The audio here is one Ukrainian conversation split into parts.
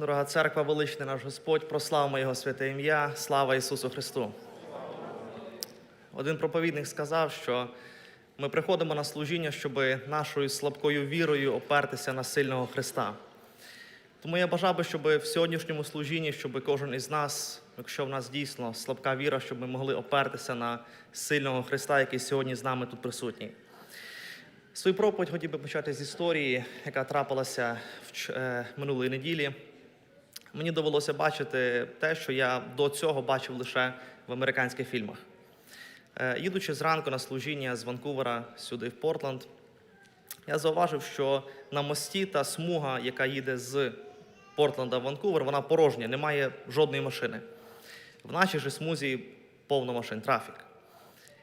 Дорога церква, величний наш Господь, прославимо Його святе ім'я, слава Ісусу Христу. Один проповідник сказав, що ми приходимо на служіння, щоб нашою слабкою вірою опертися на сильного Христа. Тому я бажав би, щоб в сьогоднішньому служінні, щоб кожен із нас, якщо в нас дійсно слабка віра, щоб ми могли опертися на сильного Христа, який сьогодні з нами тут присутній. Свою проповідь хотів би почати з історії, яка трапилася вч- е, минулої неділі. Мені довелося бачити те, що я до цього бачив лише в американських фільмах. Е, Їдучи зранку на служіння з Ванкувера сюди в Портленд, я зауважив, що на мості та смуга, яка їде з Портленда в Ванкувер, вона порожня, немає жодної машини. В нашій же смузі повно машин, трафік.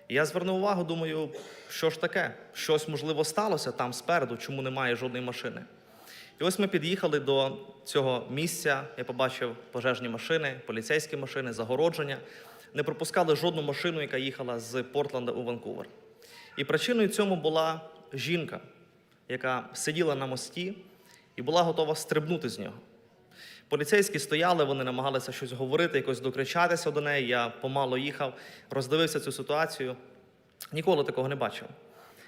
І я звернув увагу, думаю, що ж таке? Щось можливо сталося там спереду, чому немає жодної машини. І ось ми під'їхали до цього місця. Я побачив пожежні машини, поліцейські машини, загородження. Не пропускали жодну машину, яка їхала з Портленда у Ванкувер. І причиною цьому була жінка, яка сиділа на мості і була готова стрибнути з нього. Поліцейські стояли, вони намагалися щось говорити, якось докричатися до неї. Я помало їхав, роздивився цю ситуацію. Ніколи такого не бачив.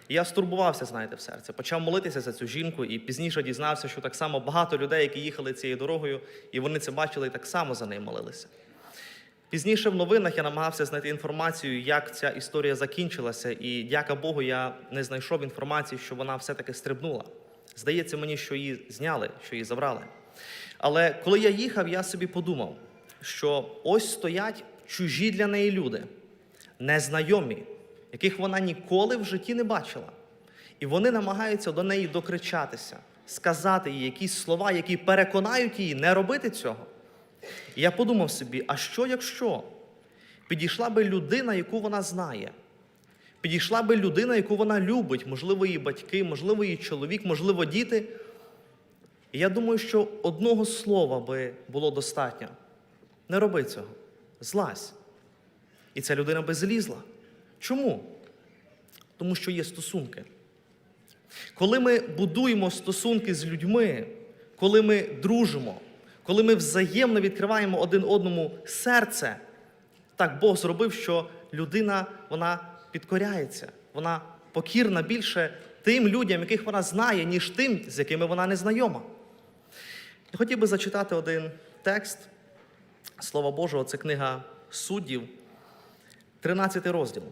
І я стурбувався, знаєте, в серці. Почав молитися за цю жінку, і пізніше дізнався, що так само багато людей, які їхали цією дорогою, і вони це бачили, і так само за нею молилися. Пізніше в новинах я намагався знайти інформацію, як ця історія закінчилася, і дяка Богу, я не знайшов інформації, що вона все-таки стрибнула. Здається мені, що її зняли, що її забрали. Але коли я їхав, я собі подумав, що ось стоять чужі для неї люди, незнайомі, яких вона ніколи в житті не бачила. І вони намагаються до неї докричатися, сказати їй якісь слова, які переконають її не робити цього. І я подумав собі: а що якщо підійшла би людина, яку вона знає? Підійшла би людина, яку вона любить, можливо, її батьки, можливо, її чоловік, можливо, діти. І я думаю, що одного слова би було достатньо. Не роби цього. Злазь. І ця людина би злізла. Чому? Тому що є стосунки. Коли ми будуємо стосунки з людьми, коли ми дружимо, коли ми взаємно відкриваємо один одному серце, так Бог зробив, що людина вона підкоряється, вона покірна більше тим людям, яких вона знає, ніж тим, з якими вона не знайома. Я хотів би зачитати один текст Слова Божого, це книга суддів, 13 розділ.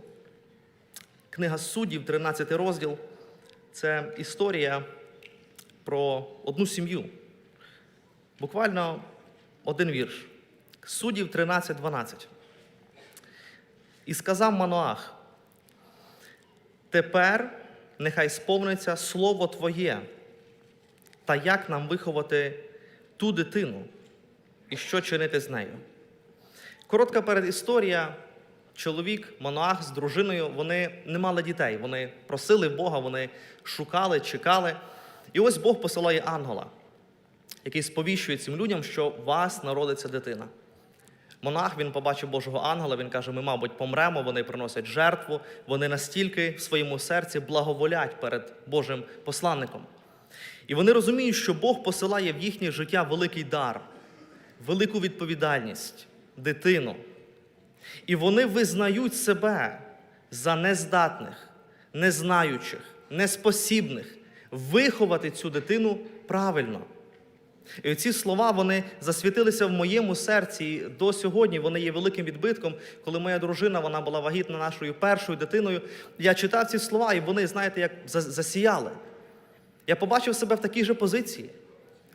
Книга суддів, 13 розділ. Це історія про одну сім'ю. Буквально один вірш. Суддів 13.12. І сказав Маноах: Тепер нехай сповниться слово Твоє, та як нам виховати ту дитину і що чинити з нею. Коротка передісторія. Чоловік, Моноах з дружиною, вони не мали дітей. Вони просили Бога, вони шукали, чекали. І ось Бог посилає ангела, який сповіщує цим людям, що у вас народиться дитина. Монах він побачив Божого ангела, він каже: ми, мабуть, помремо, вони приносять жертву, вони настільки в своєму серці благоволять перед Божим посланником. І вони розуміють, що Бог посилає в їхнє життя великий дар, велику відповідальність, дитину. І вони визнають себе за нездатних, незнаючих, неспосібних виховати цю дитину правильно. І ці слова вони засвітилися в моєму серці і до сьогодні. Вони є великим відбитком. Коли моя дружина вона була вагітна нашою першою дитиною, я читав ці слова, і вони, знаєте, як засіяли. Я побачив себе в такій же позиції.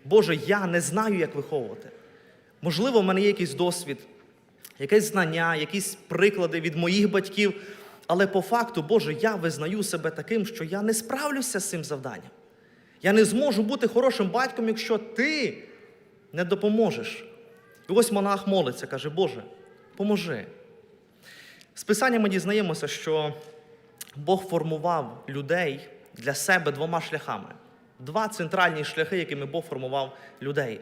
Боже, я не знаю, як виховувати. Можливо, в мене є якийсь досвід, якесь знання, якісь приклади від моїх батьків. Але по факту, Боже, я визнаю себе таким, що я не справлюся з цим завданням. Я не зможу бути хорошим батьком, якщо ти не допоможеш. І ось монах молиться, каже, Боже, поможи. З Писання ми дізнаємося, що Бог формував людей для себе двома шляхами. Два центральні шляхи, якими Бог формував людей.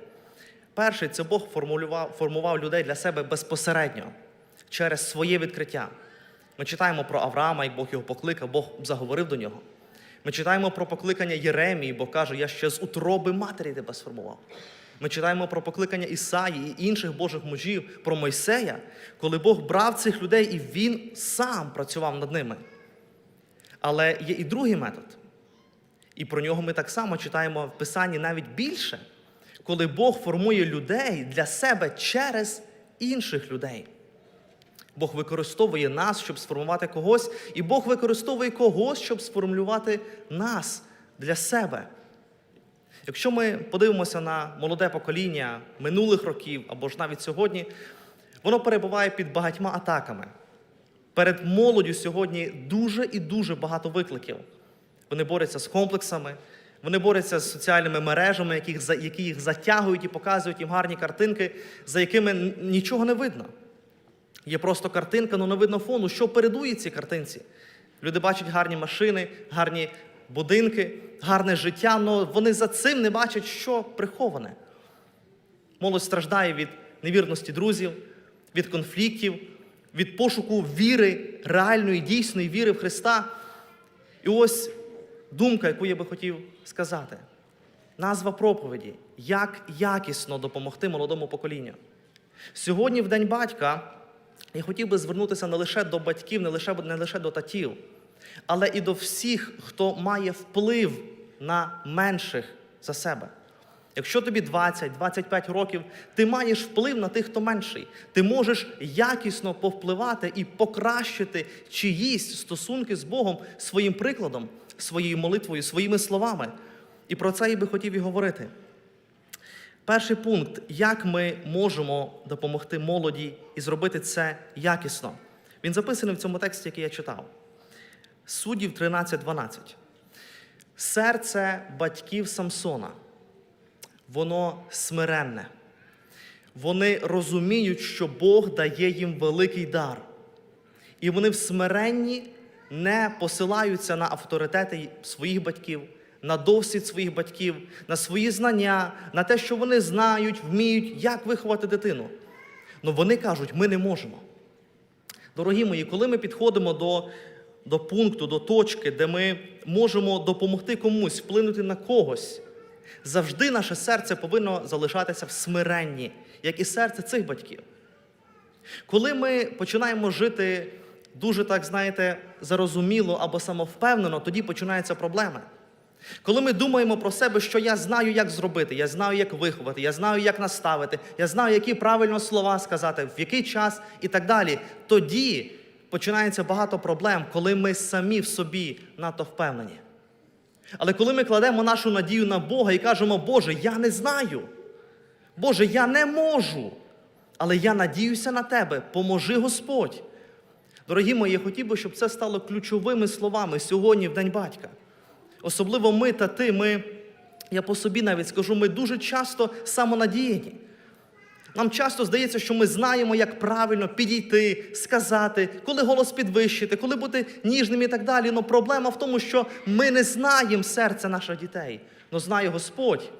Перший це Бог формулював, формував людей для себе безпосередньо через своє відкриття. Ми читаємо про Авраама, як Бог його покликав, Бог заговорив до нього. Ми читаємо про покликання Єремії, Бог каже, я ще з утроби матері тебе сформував. Ми читаємо про покликання Ісаї і інших Божих мужів, про Мойсея, коли Бог брав цих людей і він сам працював над ними. Але є і другий метод. І про нього ми так само читаємо в Писанні навіть більше, коли Бог формує людей для себе через інших людей. Бог використовує нас, щоб сформувати когось, і Бог використовує когось, щоб сформулювати нас для себе. Якщо ми подивимося на молоде покоління минулих років або ж навіть сьогодні, воно перебуває під багатьма атаками. Перед молоддю сьогодні дуже і дуже багато викликів. Вони борються з комплексами, вони борються з соціальними мережами, яких, за- які їх затягують і показують їм гарні картинки, за якими нічого не видно. Є просто картинка, але не видно фону, що передує цій картинці. Люди бачать гарні машини, гарні будинки, гарне життя, але вони за цим не бачать, що приховане. Молодь страждає від невірності друзів, від конфліктів, від пошуку віри, реальної, дійсної віри в Христа. І ось думка, яку я би хотів сказати. Назва проповіді як якісно допомогти молодому поколінню. Сьогодні, в День батька, я хотів би звернутися не лише до батьків, не лише, не лише до татів, але і до всіх, хто має вплив на менших за себе. Якщо тобі 20-25 років, ти маєш вплив на тих, хто менший. Ти можеш якісно повпливати і покращити чиїсь стосунки з Богом своїм прикладом, своєю молитвою, своїми словами. І про це я би хотів і говорити. Перший пункт, як ми можемо допомогти молоді і зробити це якісно. Він записаний в цьому тексті, який я читав. Суддів 13.12. Серце батьків Самсона, воно смиренне. Вони розуміють, що Бог дає їм великий дар. І вони в смиренні не посилаються на авторитети своїх батьків, на досвід своїх батьків, на свої знання, на те, що вони знають, вміють, як виховати дитину. Ну вони кажуть, ми не можемо. Дорогі мої, коли ми підходимо до, до пункту, до точки, де ми можемо допомогти комусь, вплинути на когось, завжди наше серце повинно залишатися в смиренні, як і серце цих батьків. Коли ми починаємо жити дуже, так знаєте, зарозуміло або самовпевнено, тоді починаються проблеми. Коли ми думаємо про себе, що я знаю, як зробити, я знаю, як виховати, я знаю, як наставити, я знаю, які правильно слова сказати, в який час і так далі, тоді починається багато проблем, коли ми самі в собі надто впевнені. Але коли ми кладемо нашу надію на Бога і кажемо, Боже, я не знаю, Боже, я не можу, але я надіюся на Тебе, поможи Господь. Дорогі мої, я хотів би, щоб це стало ключовими словами сьогодні в День батька. Особливо ми та ти, ми, я по собі навіть скажу, ми дуже часто самонадіяні. Нам часто здається, що ми знаємо, як правильно підійти, сказати, коли голос підвищити, коли бути ніжним і так далі. Але проблема в тому, що ми не знаємо серця наших дітей, але знає Господь.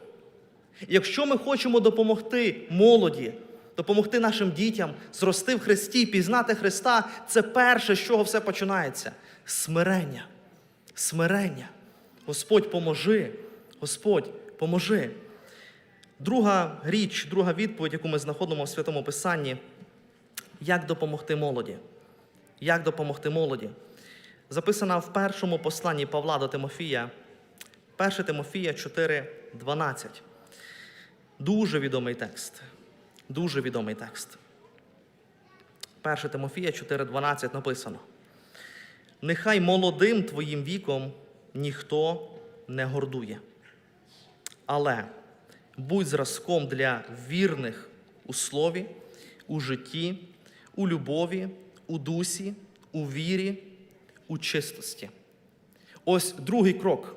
Якщо ми хочемо допомогти молоді, допомогти нашим дітям зрости в Христі, пізнати Христа, це перше, з чого все починається. Смирення. Смирення. Господь поможи. Господь поможи. Друга річ, друга відповідь, яку ми знаходимо в Святому Писанні, як допомогти молоді. Як допомогти молоді? Записана в першому посланні Павла до Тимофія, 1 Тимофія 4:12. Дуже відомий текст. Дуже відомий текст. 1 Тимофія 4:12 написано: Нехай молодим твоїм віком ніхто не гордує. Але будь зразком для вірних у слові, у житті, у любові, у дусі, у вірі, у чистості. Ось другий крок.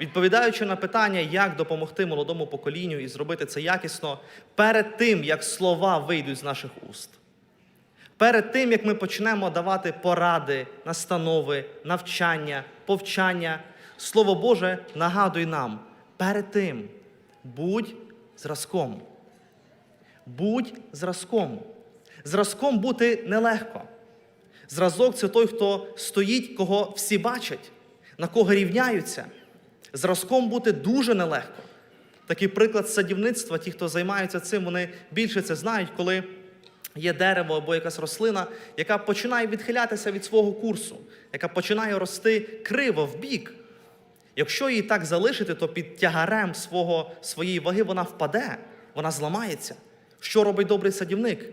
Відповідаючи на питання, як допомогти молодому поколінню і зробити це якісно, перед тим, як слова вийдуть з наших уст. Перед тим, як ми почнемо давати поради, настанови, навчання, повчання, Слово Боже нагадує нам, перед тим будь зразком. Будь зразком. Зразком бути нелегко. Зразок це той, хто стоїть, кого всі бачать, на кого рівняються. Зразком бути дуже нелегко. Такий приклад садівництва, ті, хто займаються цим, вони більше це знають, коли є дерево або якась рослина, яка починає відхилятися від свого курсу, яка починає рости криво в бік. Якщо її так залишити, то під тягарем свого, своєї ваги вона впаде, вона зламається. Що робить добрий садівник?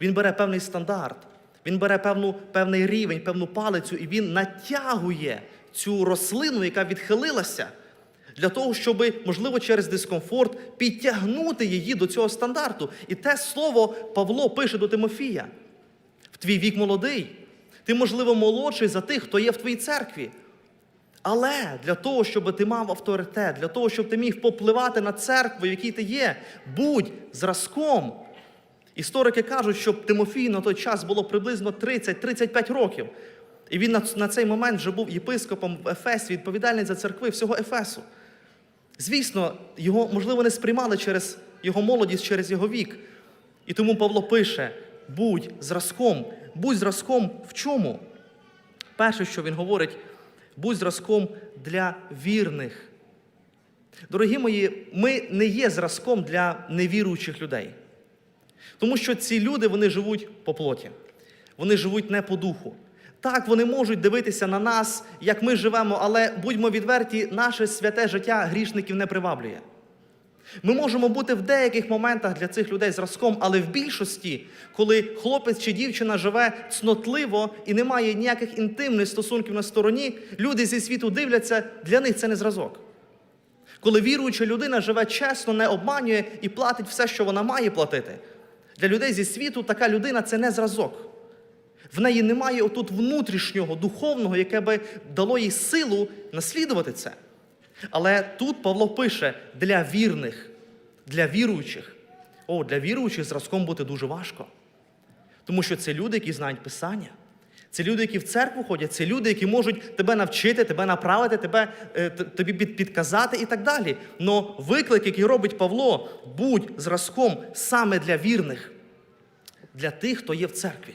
Він бере певний стандарт, він бере певну, певний рівень, певну палицю, і він натягує цю рослину, яка відхилилася, для того, щоб, можливо, через дискомфорт підтягнути її до цього стандарту. І те слово Павло пише до Тимофія: в твій вік молодий, ти, можливо, молодший за тих, хто є в твоїй церкві. Але для того, щоб ти мав авторитет, для того, щоб ти міг попливати на церкву, в якій ти є, будь зразком. Історики кажуть, що Тимофію на той час було приблизно 30-35 років. І він на цей момент вже був єпископом в Ефесі, відповідальний за церкви всього Ефесу. Звісно, його, можливо, не сприймали через його молодість, через його вік. І тому Павло пише: будь зразком. Будь зразком в чому? Перше, що він говорить, будь зразком для вірних. Дорогі мої, ми не є зразком для невіруючих людей. Тому що ці люди вони живуть по плоті, вони живуть не по духу. Так, вони можуть дивитися на нас, як ми живемо, але будьмо відверті, наше святе життя грішників не приваблює. Ми можемо бути в деяких моментах для цих людей зразком, але в більшості, коли хлопець чи дівчина живе цнотливо і не має ніяких інтимних стосунків на стороні, люди зі світу дивляться, для них це не зразок. Коли віруюча людина живе чесно, не обманює і платить все, що вона має платити. Для людей зі світу така людина це не зразок. В неї немає отут внутрішнього, духовного, яке би дало їй силу наслідувати це. Але тут Павло пише для вірних, для віруючих. О, для віруючих зразком бути дуже важко. Тому що це люди, які знають Писання. Це люди, які в церкву ходять, це люди, які можуть тебе навчити, тебе направити, тебе, е, тобі підказати і так далі. Но виклик, який робить Павло, будь зразком саме для вірних, для тих, хто є в церкві.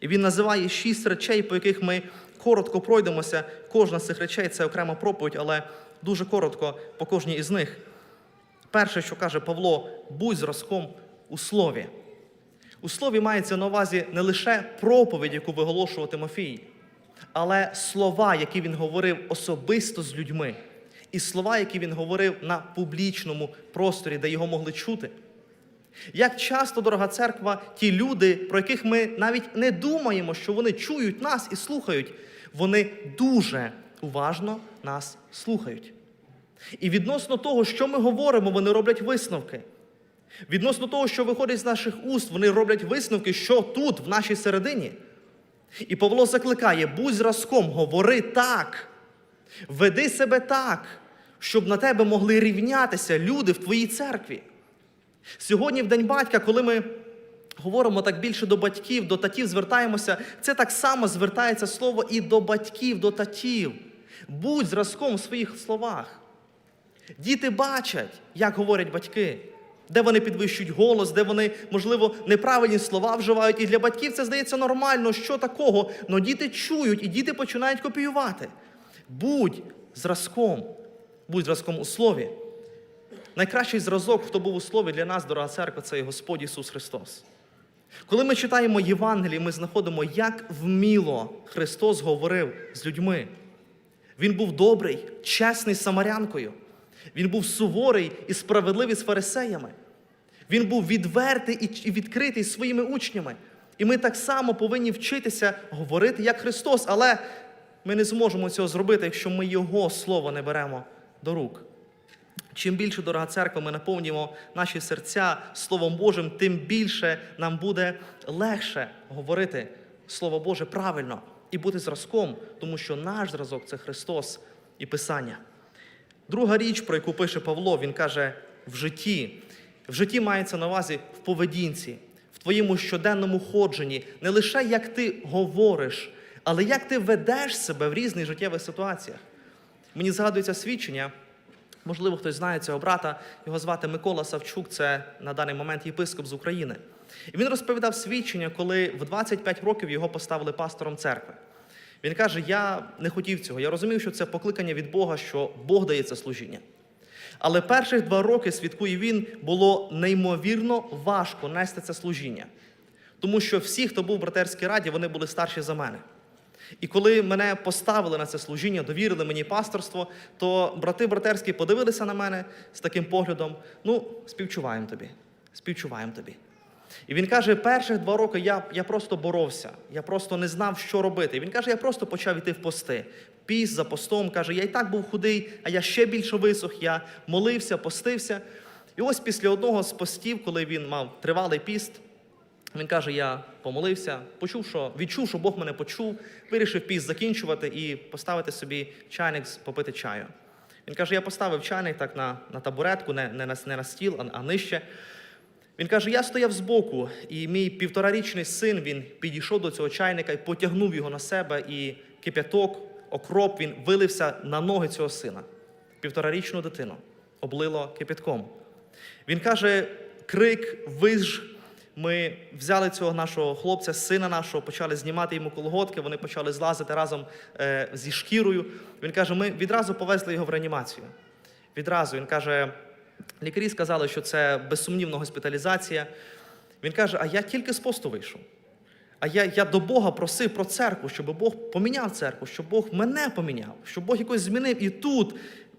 І він називає шість речей, по яких ми коротко пройдемося. Кожна з цих речей це окрема проповідь, але дуже коротко по кожній із них. Перше, що каже Павло, будь зразком у слові. У слові мається на увазі не лише проповідь, яку виголошував Тимофій, але слова, які він говорив особисто з людьми, і слова, які він говорив на публічному просторі, де його могли чути. Як часто, дорога церква, ті люди, про яких ми навіть не думаємо, що вони чують нас і слухають, вони дуже уважно нас слухають. І відносно того, що ми говоримо, вони роблять висновки. Відносно того, що виходить з наших уст, вони роблять висновки, що тут, в нашій середині. І Павло закликає: будь зразком, говори так, веди себе так, щоб на тебе могли рівнятися люди в твоїй церкві. Сьогодні, в День батька, коли ми говоримо так більше до батьків, до татів звертаємося, це так само звертається слово і до батьків, до татів. Будь зразком у своїх словах. Діти бачать, як говорять батьки, де вони підвищують голос, де вони, можливо, неправильні слова вживають. І для батьків це здається нормально, що такого. але діти чують і діти починають копіювати. Будь зразком, будь зразком у слові. Найкращий зразок, хто був у слові для нас, дорога церква, це і Господь Ісус Христос. Коли ми читаємо Євангелії, ми знаходимо, як вміло Христос говорив з людьми. Він був добрий, чесний самарянкою. Він був суворий і справедливий з фарисеями. Він був відвертий і відкритий своїми учнями. І ми так само повинні вчитися говорити як Христос, але ми не зможемо цього зробити, якщо ми Його Слово не беремо до рук. Чим більше, дорога церква, ми наповнюємо наші серця Словом Божим, тим більше нам буде легше говорити Слово Боже правильно і бути зразком, тому що наш зразок це Христос і Писання. Друга річ, про яку пише Павло, він каже в житті. В житті мається на увазі в поведінці, в твоєму щоденному ходженні, не лише як ти говориш, але як ти ведеш себе в різних життєвих ситуаціях. Мені згадується свідчення. Можливо, хтось знає цього брата, його звати Микола Савчук, це на даний момент єпископ з України. І він розповідав свідчення, коли в 25 років його поставили пастором церкви. Він каже: Я не хотів цього. Я розумів, що це покликання від Бога, що Бог дає це служіння. Але перших два роки, свідкує він, було неймовірно важко нести це служіння. Тому що всі, хто був в братерській раді, вони були старші за мене. І коли мене поставили на це служіння, довірили мені пасторство, то брати братерські подивилися на мене з таким поглядом: ну, співчуваємо тобі, співчуваємо тобі. І він каже, перших два роки я, я просто боровся, я просто не знав, що робити. І він каже, я просто почав йти в пости. Піс за постом, каже, я і так був худий, а я ще більше висох, я молився, постився. І ось після одного з постів, коли він мав тривалий піст, він каже: я помолився, почув, що відчув, що Бог мене почув, вирішив піст закінчувати і поставити собі чайник попити чаю. Він каже: я поставив чайник так на, на табуретку, не, не, на, не на стіл, а, а нижче. Він каже: я стояв збоку, і мій півторарічний син він підійшов до цього чайника і потягнув його на себе, і кип'яток, окроп він вилився на ноги цього сина. Півторарічну дитину облило кипятком. Він каже: крик, виж. Ми взяли цього нашого хлопця, сина нашого, почали знімати йому колготки, вони почали злазити разом е, зі шкірою. Він каже, ми відразу повезли його в реанімацію. Відразу він каже, лікарі сказали, що це безсумнівна госпіталізація. Він каже, а я тільки з посту вийшов. А я, я до Бога просив про церкву, щоб Бог поміняв церкву, щоб Бог мене поміняв, щоб Бог якось змінив. І тут,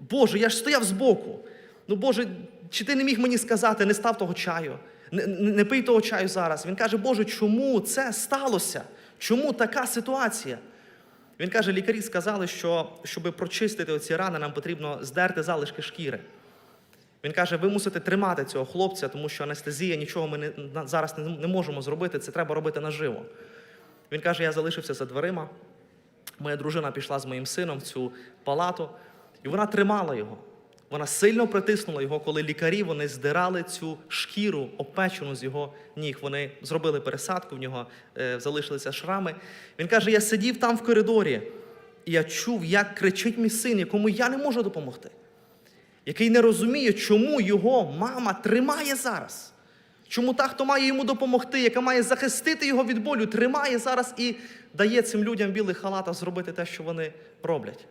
Боже, я ж стояв збоку. Ну, Боже, чи ти не міг мені сказати, не став того чаю, не, не, пий того чаю зараз. Він каже, Боже, чому це сталося? Чому така ситуація? Він каже, лікарі сказали, що щоб прочистити оці рани, нам потрібно здерти залишки шкіри. Він каже, ви мусите тримати цього хлопця, тому що анестезія, нічого ми не, зараз не, не можемо зробити, це треба робити наживо. Він каже, я залишився за дверима. Моя дружина пішла з моїм сином в цю палату, і вона тримала його. Вона сильно притиснула його, коли лікарі вони здирали цю шкіру опечену з його ніг. Вони зробили пересадку, в нього е, залишилися шрами. Він каже: я сидів там в коридорі, і я чув, як кричить мій син, якому я не можу допомогти який не розуміє, чому його мама тримає зараз. Чому та, хто має йому допомогти, яка має захистити його від болю, тримає зараз і дає цим людям в білих халатах зробити те, що вони роблять.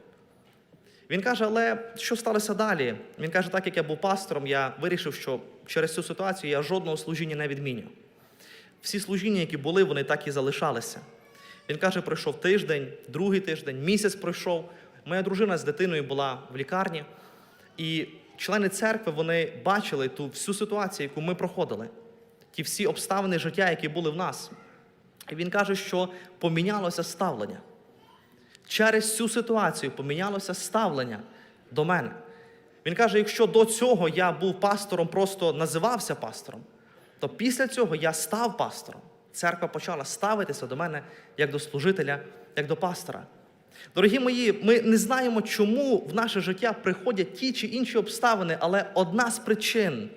Він каже, але що сталося далі? Він каже, так як я був пастором, я вирішив, що через цю ситуацію я жодного служіння не відміню. Всі служіння, які були, вони так і залишалися. Він каже, пройшов тиждень, другий тиждень, місяць пройшов. Моя дружина з дитиною була в лікарні, і члени церкви вони бачили ту всю ситуацію, яку ми проходили, ті всі обставини життя, які були в нас. І він каже, що помінялося ставлення. Через цю ситуацію помінялося ставлення до мене. Він каже: якщо до цього я був пастором, просто називався пастором, то після цього я став пастором. Церква почала ставитися до мене як до служителя, як до пастора. Дорогі мої, ми не знаємо, чому в наше життя приходять ті чи інші обставини, але одна з причин,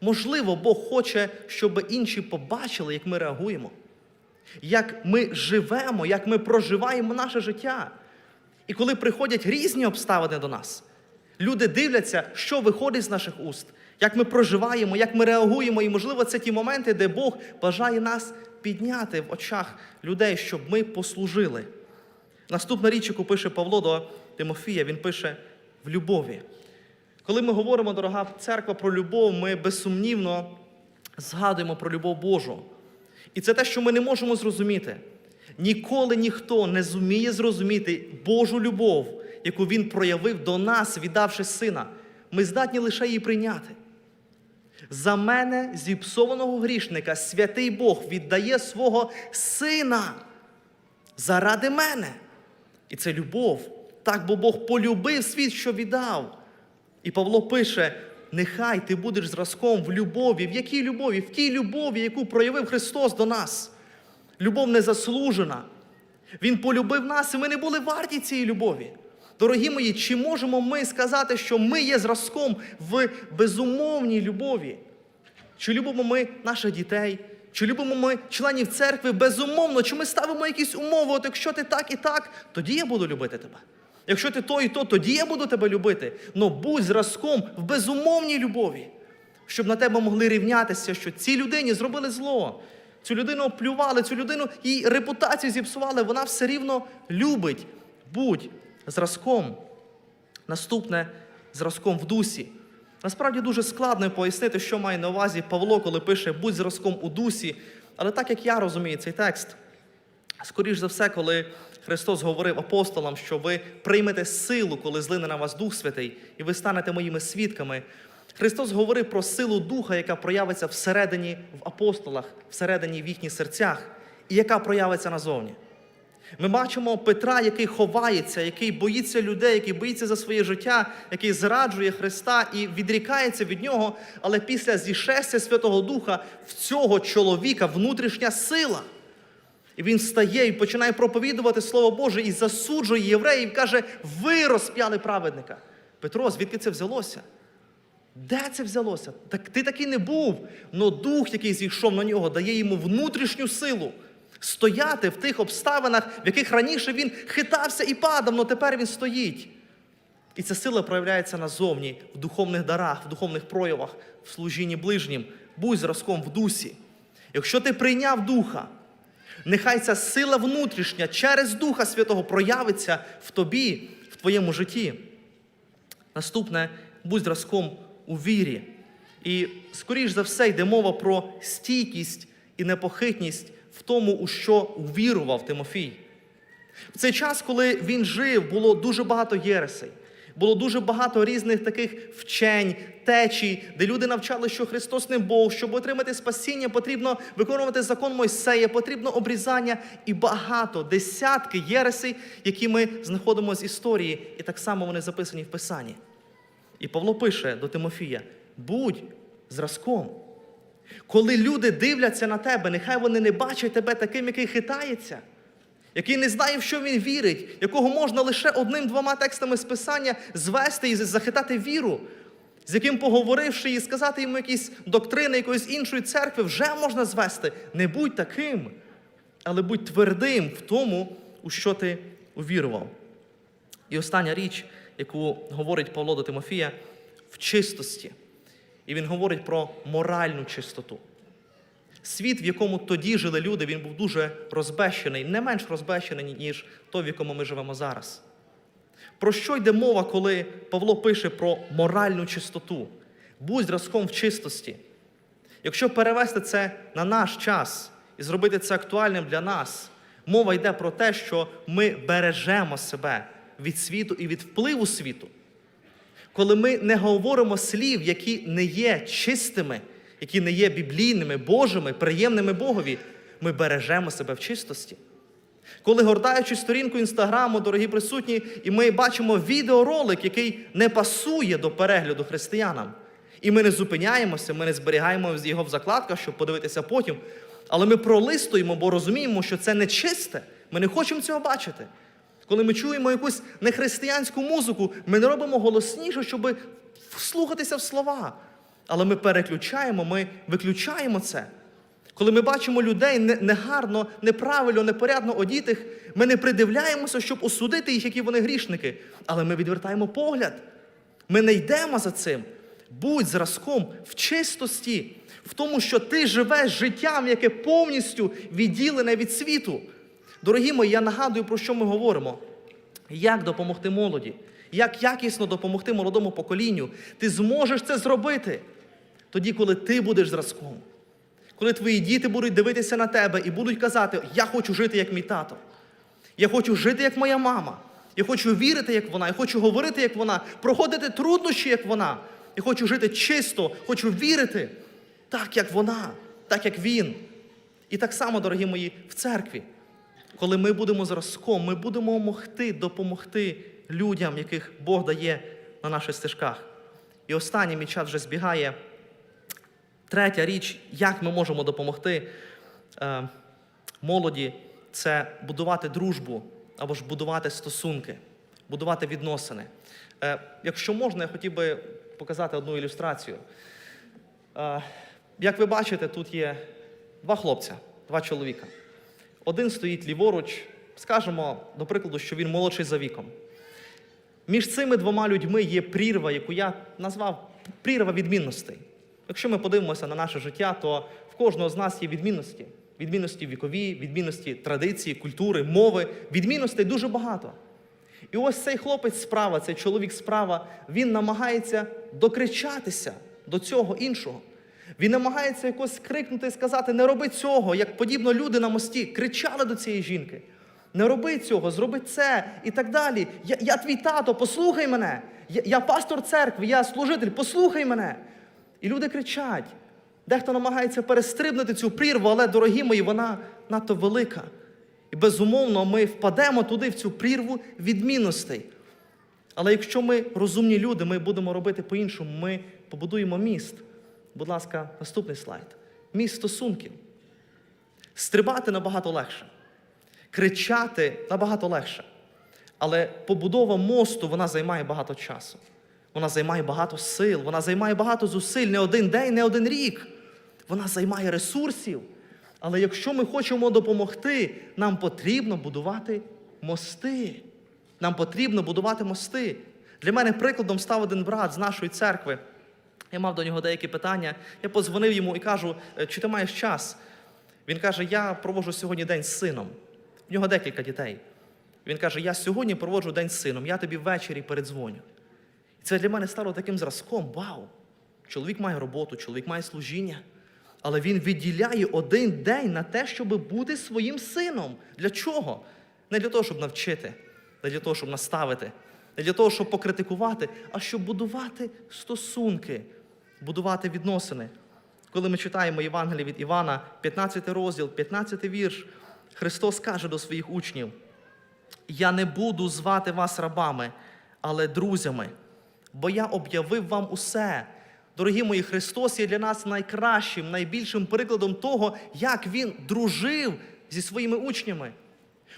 можливо, Бог хоче, щоб інші побачили, як ми реагуємо, як ми живемо, як ми проживаємо наше життя. І коли приходять різні обставини до нас, люди дивляться, що виходить з наших уст, як ми проживаємо, як ми реагуємо. І, можливо, це ті моменти, де Бог бажає нас підняти в очах людей, щоб ми послужили. Наступна річ, яку пише Павло до Тимофія, він пише в любові. Коли ми говоримо, дорога церква, про любов, ми безсумнівно згадуємо про любов Божу. І це те, що ми не можемо зрозуміти. Ніколи ніхто не зуміє зрозуміти Божу любов, яку Він проявив до нас, віддавши сина. Ми здатні лише її прийняти. За мене, зіпсованого грішника, святий Бог віддає свого сина заради мене. І це любов. Так, бо Бог полюбив світ, що віддав. І Павло пише: нехай ти будеш зразком в любові. В якій любові? В тій любові, яку проявив Христос до нас. Любов незаслужена. Він полюбив нас, і ми не були варті цієї любові. Дорогі мої, чи можемо ми сказати, що ми є зразком в безумовній любові? Чи любимо ми наших дітей? Чи любимо ми членів церкви безумовно? Чи ми ставимо якісь умови? От якщо ти так і так, тоді я буду любити тебе. Якщо ти то і то, тоді я буду тебе любити. Но будь зразком в безумовній любові, щоб на тебе могли рівнятися, що цій людині зробили зло. Цю людину оплювали, цю людину їй репутацію зіпсували, вона все рівно любить. Будь зразком. Наступне зразком в дусі. Насправді дуже складно пояснити, що має на увазі Павло, коли пише будь зразком у дусі. Але так як я розумію цей текст, скоріш за все, коли Христос говорив апостолам, що ви приймете силу, коли злине на вас Дух Святий, і ви станете моїми свідками. Христос говорив про силу Духа, яка проявиться всередині в апостолах, всередині в їхніх серцях, і яка проявиться назовні. Ми бачимо Петра, який ховається, який боїться людей, який боїться за своє життя, який зраджує Христа і відрікається від нього. Але після зішестя Святого Духа в цього чоловіка внутрішня сила. І він встає і починає проповідувати Слово Боже і засуджує євреїв, каже: ви розп'яли праведника. Петро, звідки це взялося? Де це взялося? Так ти такий не був. Но дух, який зійшов на нього, дає йому внутрішню силу стояти в тих обставинах, в яких раніше він хитався і падав, але тепер він стоїть. І ця сила проявляється назовні в духовних дарах, в духовних проявах, в служінні ближнім. Будь зразком в дусі. Якщо ти прийняв духа, нехай ця сила внутрішня через Духа Святого проявиться в тобі, в твоєму житті. Наступне будь зразком у вірі. І, скоріш за все, йде мова про стійкість і непохитність в тому, у що увірував Тимофій. В цей час, коли він жив, було дуже багато єресей. Було дуже багато різних таких вчень, течій, де люди навчали, що Христос не Бог, щоб отримати спасіння, потрібно виконувати закон Мойсея, потрібно обрізання і багато, десятки єресей, які ми знаходимо з історії, і так само вони записані в Писанні. І Павло пише до Тимофія: будь зразком. Коли люди дивляться на тебе, нехай вони не бачать тебе таким, який хитається, який не знає, в що він вірить, якого можна лише одним-двома текстами з Писання звести і захитати віру, з яким, поговоривши і сказати йому якісь доктрини якоїсь іншої церкви, вже можна звести. Не будь таким, але будь твердим в тому, у що ти увірував. І остання річ, яку говорить Павло до Тимофія, в чистості. І він говорить про моральну чистоту. Світ, в якому тоді жили люди, він був дуже розбещений, не менш розбещений, ніж той, в якому ми живемо зараз. Про що йде мова, коли Павло пише про моральну чистоту? Будь зразком в чистості. Якщо перевести це на наш час і зробити це актуальним для нас, мова йде про те, що ми бережемо себе від світу і від впливу світу. Коли ми не говоримо слів, які не є чистими, які не є біблійними, Божими, приємними Богові, ми бережемо себе в чистості. Коли гортаючи сторінку інстаграму, дорогі присутні, і ми бачимо відеоролик, який не пасує до перегляду християнам, і ми не зупиняємося, ми не зберігаємо його в закладках, щоб подивитися потім. Але ми пролистуємо, бо розуміємо, що це нечисте. Ми не хочемо цього бачити. Коли ми чуємо якусь нехристиянську музику, ми не робимо голосніше, щоб вслухатися в слова. Але ми переключаємо, ми виключаємо це. Коли ми бачимо людей негарно, неправильно, непорядно одітих, ми не придивляємося, щоб осудити їх, які вони грішники. Але ми відвертаємо погляд. Ми не йдемо за цим. Будь зразком в чистості, в тому, що ти живеш життям, яке повністю відділене від світу. Дорогі мої, я нагадую, про що ми говоримо. Як допомогти молоді, як якісно допомогти молодому поколінню. Ти зможеш це зробити тоді, коли ти будеш зразком. Коли твої діти будуть дивитися на тебе і будуть казати, я хочу жити, як мій тато. Я хочу жити, як моя мама. Я хочу вірити, як вона, я хочу говорити, як вона, проходити труднощі, як вона. Я хочу жити чисто, хочу вірити так, як вона, так, як він. І так само, дорогі мої, в церкві. Коли ми будемо зразком, ми будемо могти допомогти людям, яких Бог дає на наших стежках. І останній мій час вже збігає. Третя річ, як ми можемо допомогти е, молоді, це будувати дружбу або ж будувати стосунки, будувати відносини. Е, якщо можна, я хотів би показати одну ілюстрацію. Е, як ви бачите, тут є два хлопця, два чоловіка. Один стоїть ліворуч, скажемо, до прикладу, що він молодший за віком. Між цими двома людьми є прірва, яку я назвав прірва відмінностей. Якщо ми подивимося на наше життя, то в кожного з нас є відмінності. Відмінності вікові, відмінності традиції, культури, мови. Відмінностей дуже багато. І ось цей хлопець справа, цей чоловік справа, він намагається докричатися до цього іншого. Він намагається якось крикнути і сказати: не роби цього, як подібно люди на мості кричали до цієї жінки. Не роби цього, зроби це і так далі. Я, я твій тато, послухай мене. Я, я пастор церкви, я служитель, послухай мене. І люди кричать. Дехто намагається перестрибнути цю прірву, але, дорогі мої, вона надто велика. І безумовно, ми впадемо туди, в цю прірву відмінностей. Але якщо ми розумні люди, ми будемо робити по-іншому, ми побудуємо міст. Будь ласка, наступний слайд. Міст стосунків. Стрибати набагато легше, кричати набагато легше. Але побудова мосту вона займає багато часу. Вона займає багато сил, вона займає багато зусиль, не один день, не один рік. Вона займає ресурсів. Але якщо ми хочемо допомогти, нам потрібно будувати мости. Нам потрібно будувати мости. Для мене прикладом став один брат з нашої церкви. Я мав до нього деякі питання. Я подзвонив йому і кажу, «Е, чи ти маєш час? Він каже: Я проводжу сьогодні день з сином. В нього декілька дітей. Він каже: Я сьогодні проводжу день з сином, я тобі ввечері передзвоню. І це для мене стало таким зразком. Вау! Чоловік має роботу, чоловік має служіння. Але він відділяє один день на те, щоб бути своїм сином. Для чого? Не для того, щоб навчити, не для того, щоб наставити, не для того, щоб покритикувати, а щоб будувати стосунки, будувати відносини. Коли ми читаємо Євангеліє від Івана, 15 розділ, 15 вірш, Христос каже до своїх учнів: Я не буду звати вас рабами, але друзями, бо я об'явив вам усе. Дорогі мої, Христос є для нас найкращим, найбільшим прикладом того, як Він дружив зі своїми учнями.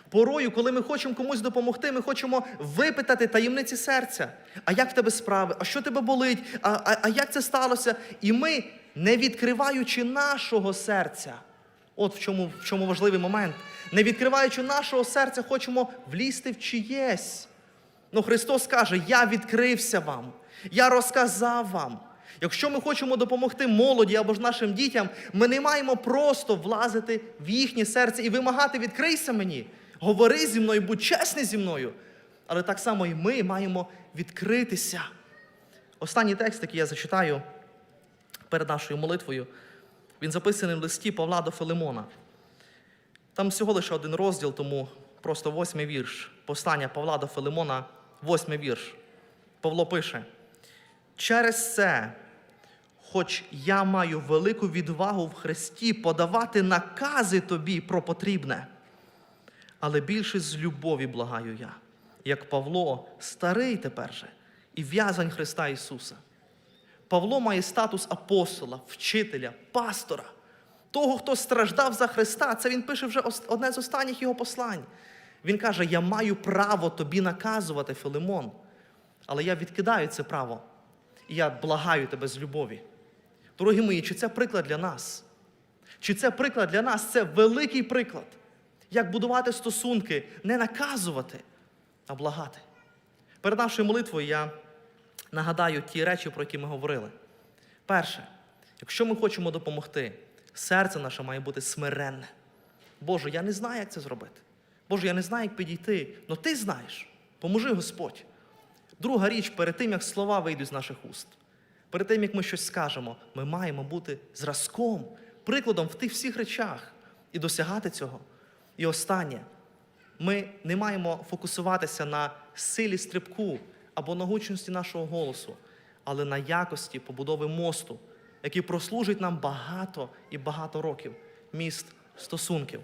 Порою, коли ми хочемо комусь допомогти, ми хочемо випитати таємниці серця. А як в тебе справи? А що тебе болить? А, а, а як це сталося? І ми, не відкриваючи нашого серця, от в чому, в чому важливий момент, не відкриваючи нашого серця, хочемо влізти в чиєсь. Ну, Христос каже: Я відкрився вам, я розказав вам. Якщо ми хочемо допомогти молоді або ж нашим дітям, ми не маємо просто влазити в їхнє серце і вимагати відкрийся мені, говори зі мною, будь чесний зі мною. Але так само і ми маємо відкритися. Останній текст, який я зачитаю перед нашою молитвою, він записаний в листі Павла до Филимона. Там всього лише один розділ, тому просто восьмий вірш. Повстання Павла до Филимона, восьмий вірш. Павло пише: через це, хоч я маю велику відвагу в Христі подавати накази тобі про потрібне, але більше з любові благаю я, як Павло, старий тепер же, і в'язань Христа Ісуса. Павло має статус апостола, вчителя, пастора, того, хто страждав за Христа. Це він пише вже одне з останніх його послань. Він каже: Я маю право тобі наказувати, Филимон, але я відкидаю це право. І я благаю тебе з любові. Дорогі мої, чи це приклад для нас? Чи це приклад для нас? Це великий приклад. Як будувати стосунки, не наказувати, а благати. Перед нашою молитвою я нагадаю ті речі, про які ми говорили. Перше, якщо ми хочемо допомогти, серце наше має бути смиренне. Боже, я не знаю, як це зробити. Боже, я не знаю, як підійти, але ти знаєш. Поможи Господь. Друга річ, перед тим, як слова вийдуть з наших уст, перед тим, як ми щось скажемо, ми маємо бути зразком, прикладом в тих всіх речах і досягати цього. І останнє, ми не маємо фокусуватися на силі стрибку або на гучності нашого голосу, але на якості побудови мосту, який прослужить нам багато і багато років міст стосунків.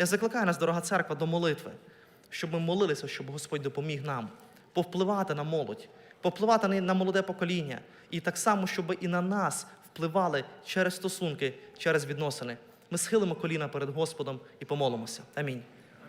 Я закликаю нас, дорога церква, до молитви, щоб ми молилися, щоб Господь допоміг нам повпливати на молодь, повпливати на- молоде покоління, і так само, щоб і на нас впливали через стосунки, через відносини. Ми схилимо коліна перед Господом і помолимося. Амінь.